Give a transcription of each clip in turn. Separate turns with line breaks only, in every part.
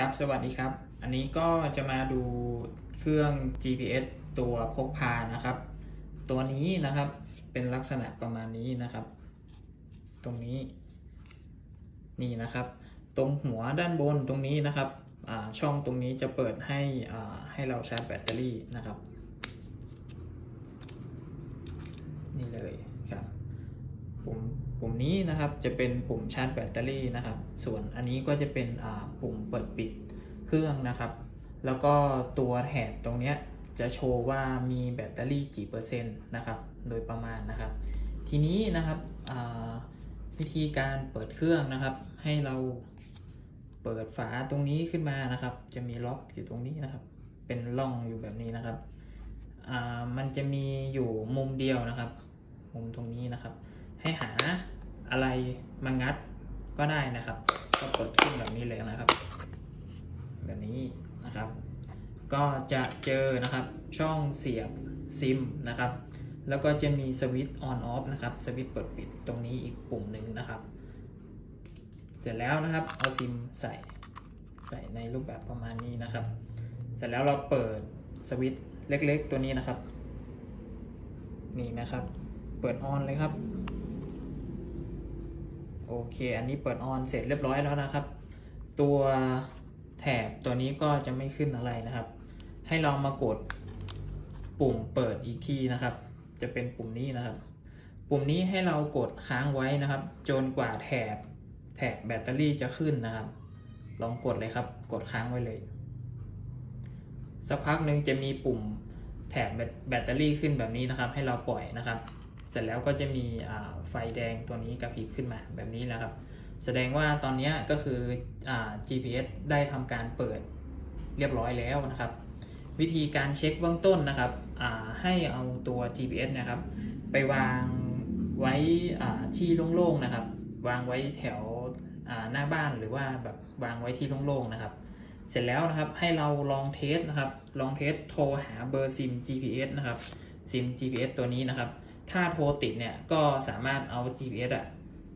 ครับ สวัสดีครับ อันนี้ก็จะมาดูเครื่อง GPS ตัวพกพานะครับ ตัวนี้นะครับเป็นลักษณะประมาณนี้นะครับ ตรงนี้นี่นะครับ ตรงหัวด้านบนตรงนี้นะครับช่องตรงนี้จะเปิดให้ให้เราชาร์จแบตเตอรี่นะครับ นี่เลยครับ นี้นะครับจะเป็นปุ่มชาร์จแบตเตอรี่นะครับ ส่วนอันนี้ก็จะเป็นปุ่มเปิดปิดเครื่องนะครับ แล้วก็ตัวแถบตรงนี้จะโชว์ว่ามีแบตเตอรี่กี่เปอร์เซ็นต์นะครับโดยประมาณนะครับ ทีนี้นะครับวิธีการเปิดเครื่องนะครับ ให้เราเปิดฝาตรงนี้ขึ้นมานะครับ จะมีล็อกอยู่ตรงนี้นะครับ เป็นร่องอยู่แบบนี้นะครับมันจะมีอยู่มุมเดียวนะครับ มุมตรงนี้นะครับ ให้หา มางัดก็ได้นะครับ ก็เปิดขึ้นแบบนี้เลยนะครับ แบบนี้นะครับ ก็จะเจอนะครับช่องเสียบซิมนะครับ แล้วก็จะมีสวิตช์ออนออฟนะครับสวิตช์เปิดปิดตรงนี้อีกปุ่มหนึ่งนะครับ เสร็จแล้วนะครับเอาซิมใส่ใส่ในรูปแบบประมาณนี้นะครับ เสร็จแล้วเราเปิดสวิตช์เล็กๆ ตัวนี้นะครับ นี่นะครับ เปิดออนเลยครับ โอเค อันนี้เปิดออนเสร็จเรียบร้อยแล้วนะครับ ตัวแถบตัวนี้ก็จะไม่ขึ้นอะไรนะครับ ให้เรามากดปุ่มเปิดอีกทีนะครับ จะเป็นปุ่มนี้นะครับ ปุ่มนี้ให้เรากดค้างไว้นะครับ จนกว่าแถบแถบแบตเตอรี่จะขึ้นนะครับ ลองกดเลยครับ กดค้างไว้เลย สักพักหนึ่งจะมีปุ่มแถบแบตเตอรี่ขึ้นแบบนี้นะครับ ให้เราปล่อยนะครับ ร็จแล้วก็จะมีไฟแดงตัวนี้กระพริบขึ้นมาแบบนี้นะครับ แสดงว่าตอนนี้ก็คืออ GPS ได้ทำการเปิดเรียบร้อยแล้วนะครับ วิธีการเช็คเบื้องต้นนะครับให้เอาตัว GPS นะครับ ไปวางไว้ที่โล่งๆนะครับ วางไว้แถวหน้าบ้านหรือว่าแบบวางไว้ที่โล่งๆนะครับ เสร็จแล้วนะครับให้เราลองเทสนะครับ ลองเทสโทรหาเบอร์ซิม GPS นะครับซิม GPS ตัวนี้นะครับ ถ้าโทรติดเนี่ยก็สามารถเอา GPS อะ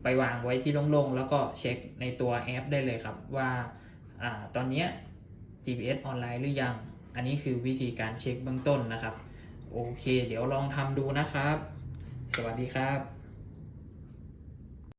ไปวางไว้ที่โล่งๆ แล้วก็เช็คในตัวแอปได้เลยครับว่าอตอนนี้ GPS ออนไลน์หรือยัง อันนี้คือวิธีการเช็คเบื้องต้นนะครับ โอเค เดี๋ยวลองทำดูนะครับ สวัสดีครับ